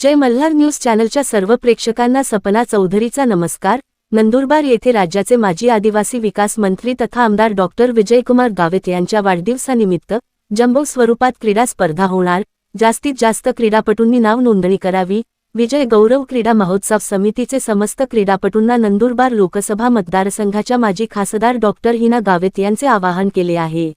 जय Malhar news चॅनलच्या सर्व प्रेक्षकांना सपना चौधरीचा नमस्कार. नंदुरबार येथे राज्याचे माजी आदिवासी विकास मंत्री तथा आमदार डॉक्टर विजयकुमार गावित यांच्या वाढदिवसानिमित्त जम्बो स्वरूपात क्रीडा स्पर्धा होणार. जास्तीत जास्त क्रीडापटूंनी नाव नोंदणी करावी. विजय गौरव क्रीडा महोत्सव समितीचे समस्त क्रीडापटूंना नंदुरबार लोकसभा मतदारसंघाच्या माजी खासदार डॉक्टर हिना गावित यांचे आवाहन केले आहे.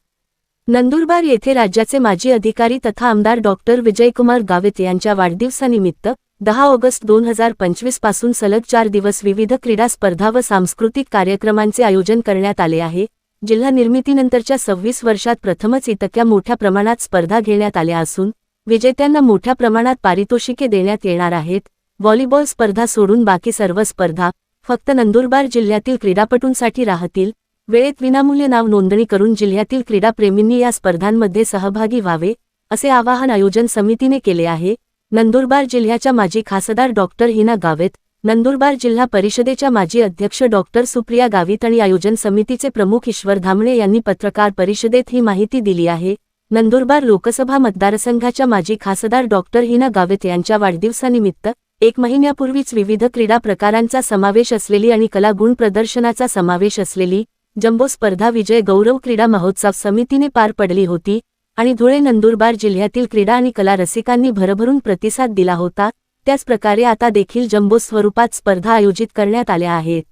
नंदुरबार येथे राज्याचे माजी अधिकारी तथा आमदार डॉक्टर विजयकुमार गावित यांच्या वाढदिवसानिमित्त दहा ऑगस्ट दोन हजार पंचवीसपासून सलग चार दिवस विविध क्रीडा स्पर्धा व सांस्कृतिक कार्यक्रमांचे आयोजन करण्यात आले आहे. जिल्हा निर्मितीनंतरच्या सव्वीस वर्षात प्रथमच इतक्या मोठ्या प्रमाणात स्पर्धा घेण्यात आल्या असून विजेत्यांना मोठ्या प्रमाणात पारितोषिके देण्यात येणार आहेत. व्हॉलीबॉल स्पर्धा सोडून बाकी सर्व स्पर्धा फक्त नंदुरबार जिल्ह्यातील क्रीडापटूंसाठी राहतील वेळेत विनामूल्य नाव नोंदणी करून जिल्ह्यातील क्रीडाप्रेमींनी या स्पर्धांमध्ये सहभागी व्हावे असे आवाहन आयोजन समितीने केले आहे. नंदुरबार जिल्ह्याच्या माजी खासदार डॉक्टर हिना गावेत नंदुरबार जिल्हा परिषदेच्या माजी अध्यक्ष डॉक्टर सुप्रिया गावित आणि आयोजन समितीचे प्रमुख ईश्वर धामणे यांनी पत्रकार परिषदेत ही माहिती दिली आहे. नंदुरबार लोकसभा मतदारसंघाच्या माजी खासदार डॉक्टर हिना गावित यांच्या वाढदिवसानिमित्त एक महिन्यापूर्वीच विविध क्रीडा प्रकारांचा समावेश असलेली आणि कलागुण प्रदर्शनाचा समावेश असलेली जम्बो स्पर्धा विजय गौरव क्रीडा महोत्सव समितीने पार पडली होती आणि धुळे नंदुरबार जिल्ह्यातील क्रीडा आणि कला रसिकांनी भरभरून प्रतिसाद दिला होता त्याचप्रकारे आता देखील जम्बो स्वरूपात स्पर्धा आयोजित करण्यात आल्या आहेत.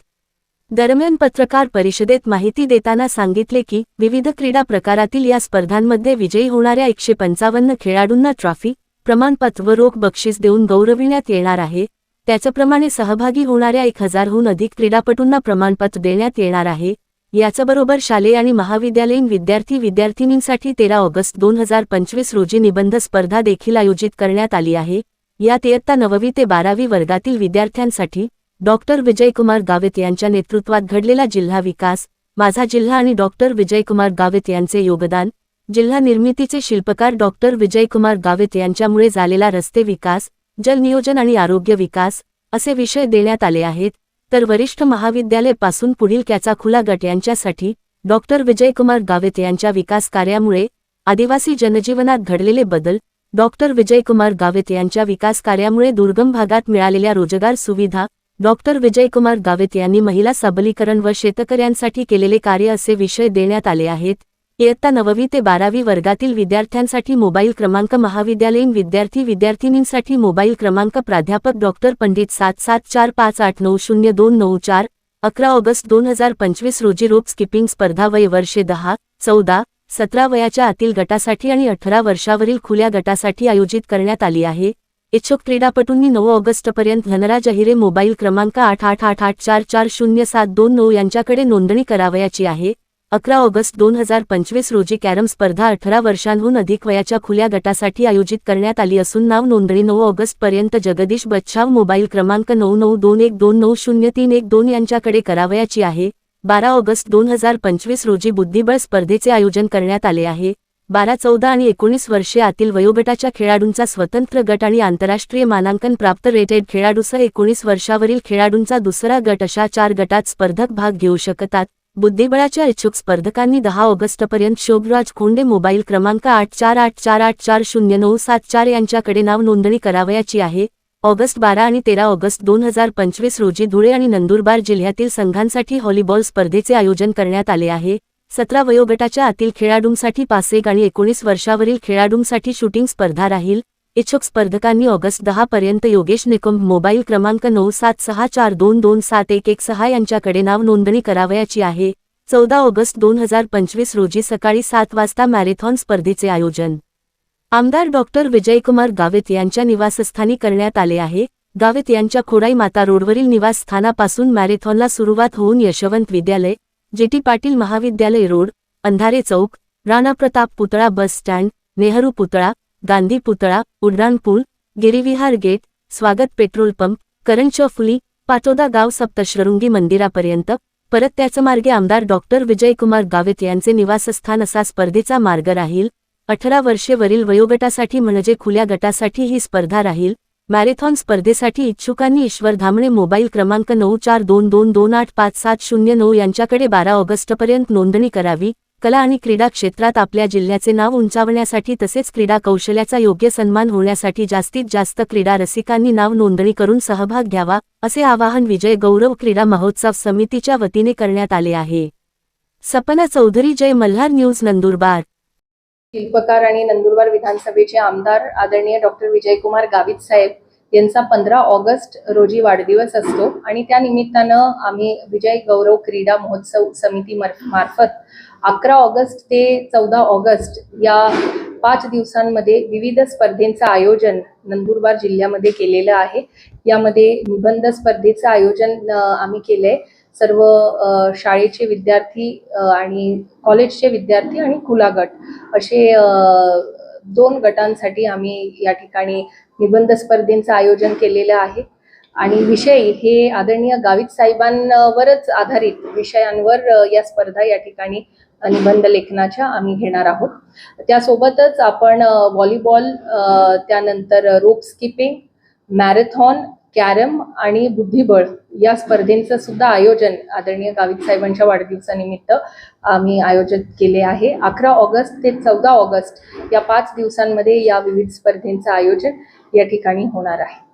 दरम्यान पत्रकार परिषदेत माहिती देताना सांगितले की विविध क्रीडा प्रकारातील या स्पर्धांमध्ये विजयी होणाऱ्या एकशे पंचावन्न खेळाडूंना ट्रॉफी प्रमाणपत्र व रोख बक्षीस देऊन गौरविण्यात येणार आहे. त्याचप्रमाणे सहभागी होणाऱ्या एक हजारहून अधिक क्रीडापटूंना प्रमाणपत्र देण्यात येणार आहे. याचबरोबर शालेय आणि महाविद्यालयीन विद्यार्थी विद्यार्थिनींसाठी तेरा ऑगस्ट दोन हजार पंचवीस रोजी निबंध स्पर्धा देखील आयोजित करण्यात आली आहे. यात इयत्ता नववी ते बारावी वर्गातील विद्यार्थ्यांसाठी डॉक्टर विजयकुमार गावित यांच्या नेतृत्वात घडलेला जिल्हा विकास माझा जिल्हा आणि डॉक्टर विजयकुमार गावित यांचे योगदान जिल्हा निर्मितीचे शिल्पकार डॉक्टर विजयकुमार गावित यांच्यामुळे झालेला रस्ते विकास जलनियोजन आणि आरोग्य विकास असे विषय देण्यात आले आहेत. तर वरिष्ठ महाविद्यालयपासून पुढील कॅचा खुला गट यांच्यासाठी डॉक्टर विजयकुमार गावित यांच्या विकास कार्यामुळे आदिवासी जनजीवनात घडलेले बदल डॉक्टर विजयकुमार गावित यांच्या विकास कार्यामुळे दुर्गम भागात मिळालेल्या रोजगार सुविधा डॉक्टर विजयकुमार गावित यांनी महिला सबलीकरण व शेतकऱ्यांसाठी केलेले कार्य असे विषय देण्यात आले आहेत. इयत्ता नववी ते बारावी वर्गातील विद्यार्थ्यांसाठी मोबाईल क्रमांक महाविद्यालयीन विद्यार्थी विद्यार्थिनींसाठी मोबाईल क्रमांक प्राध्यापक डॉक्टर पंडित सात सात चार पाच आठ नऊ शून्य दोन नऊ चार अकरा ऑगस्ट दोन हजार पंचवीस रोजी रोप स्किपिंग स्पर्धा वय वर्षे दहा चौदा सतरा वयाच्या आतील गटासाठी आणि अठरा वर्षावरील खुल्या गटासाठी आयोजित करण्यात आली आहे. इच्छुक क्रीडापटूंनी नऊ ऑगस्टपर्यंत धनराज अहिरे मोबाईल क्रमांक आठ आठ आठ आठ चार चार शून्य सात दोन नऊ यांच्याकडे नोंदणी करावयाची आहे. अकरा ऑगस्ट दोन हजार पंचवीस रोजी कॅरम स्पर्धा अठरा वर्षांहून अधिक वयाच्या खुल्या गटासाठी आयोजित करण्यात आली असून नाव नोंदणी नऊ ऑगस्टपर्यंत जगदीश बच्छाव मोबाईल क्रमांक नऊ नऊ दोन एक दोन नऊ शून्य तीन एक दोन यांच्याकडे करावयाची आहे. बारा ऑगस्ट दोन हजार पंचवीस रोजी बुद्धिबळ स्पर्धेचे आयोजन करण्यात आले आहे. बारा चौदा आणि एकोणीस वर्षे आतील वयोगटाच्या खेळाडूंचा स्वतंत्र गट आणि आंतरराष्ट्रीय मानांकन प्राप्त रेटेड खेळाडूसह एकोणीस वर्षावरील खेळाडूंचा दुसरा गट अशा चार गटात स्पर्धक भाग घेऊ शकतात. बुद्धिबळाच्या इच्छुक स्पर्धकांनी दहा ऑगस्टपर्यंत शोभराज खोंडे मोबाईल क्रमांक आठ चार आठ चार आठ चार शून्य नऊ सात चार यांच्याकडे नाव नोंदणी करावयाची आहे. ऑगस्ट बारा आणि तेरा ऑगस्ट दोन हजार पंचवीस रोजी धुळे आणि नंदुरबार जिल्ह्यातील संघांसाठी व्हॉलीबॉल स्पर्धेचे आयोजन करण्यात आले आहे. सतरा वयोगटाच्या आतील खेळाडूंसाठी पासेक आणि एकोणीस वर्षावरील खेळाडूंसाठी शूटिंग स्पर्धा राहील. इच्छुक स्पर्धकांनी ऑगस्ट दहा पर्यंत योगेश निकुंभ मोबाईल क्रमांक नऊ सात सहा चार दोन दोन सात एक एक सहा यांच्याकडे नाव नोंदणी करावयाची आहे. चौदा ऑगस्ट दोन हजार पंचवीस रोजी सकाळी सात वाजता मॅरेथॉन स्पर्धेचे आयोजन. आमदार डॉक्टर विजयकुमार गावित यांच्या निवासस्थानी करण्यात आले आहे. गावित यांच्या खोडाई माता रोडवरील निवासस्थानापासून मॅरेथॉनला सुरुवात होऊन यशवंत विद्यालय जेटी पाटील महाविद्यालय रोड अंधारे चौक राणा प्रताप पुतळा बस स्टँड नेहरू पुतळा गांधी पुतळा उड्डाणपूल गिरिविहार गेट स्वागत पेट्रोल पंप करंचौफुली पाटोदा गाव सप्तशृंगी मंदिरापर्यंत परत त्याचं मार्गे आमदार डॉक्टर विजयकुमार गावित यांचे निवासस्थान असा स्पर्धेचा मार्ग राहील. अठरा वर्षे वरील वयोगटासाठी म्हणजे खुल्या गटासाठी ही स्पर्धा राहील. मॅरेथॉन स्पर्धेसाठी इच्छुकांनी ईश्वर धामणे मोबाईल क्रमांक नऊ चार दोन दोन दोन आठ पाच सात शून्य नऊ यांच्याकडे बारा ऑगस्टपर्यंत नोंदणी करावी. कला आणि क्रीडा क्षेत्रात आपल्या जिल्ह्याचे नाव उंचावण्यासाठी तसेच क्रीडा कौशल्याचा योग्य सन्मान होण्यासाठी जास्तीत जास्त क्रीडा रसिकांनी नाव नोंदणी करून सहभाग घ्यावा असे आवाहन विजय गौरव क्रीडा महोत्सव समितीच्या वतीने करण्यात आले आहे. सपना चौधरी जय मल्हार न्यूज नंदुरबार. शिल्पकार आणि नंदुरबार विधानसभेचे आमदार आदरणीय डॉक्टर विजयकुमार गावित साहेब यांचा पंधरा ऑगस्ट रोजी वाढदिवस असतो. आणि त्या निमित्तानं आम्ही विजय गौरव क्रीडा महोत्सव समिती मार्फत अकरा ऑगस्ट ते चौदा ऑगस्ट या पाच दिवसांमध्ये विविध स्पर्धेंचं आयोजन नंदुरबार जिल्ह्यामध्ये केलेलं आहे. यामध्ये निबंध स्पर्धेचं आयोजन आम्ही केलंय. सर्व शाळेचे विद्यार्थी आणि कॉलेजचे विद्यार्थी आणि खुला गट असे दोन गटांसाठी आम्ही या ठिकाणी निबंध स्पर्धेंचं आयोजन केलेलं आहे. आणि विषय हे आदरणीय गावित साहेबांवरच आधारित विषयांवर या स्पर्धा या ठिकाणी निबंध लेखनाच्या आम्ही घेणार आहोत. त्यासोबतच आपण व्हॉलीबॉल त्यानंतर रोप स्किपिंग मॅरेथॉन कॅरम आणि बुद्धिबळ या स्पर्धेंचं सुद्धा आयोजन आदरणीय गावित साहेबांच्या वाढदिवसानिमित्त आम्ही आयोजित केले आहे. अकरा ऑगस्ट ते चौदा ऑगस्ट या पाच दिवसांमध्ये या विविध स्पर्धेंचं आयोजन या ठिकाणी होणार आहे.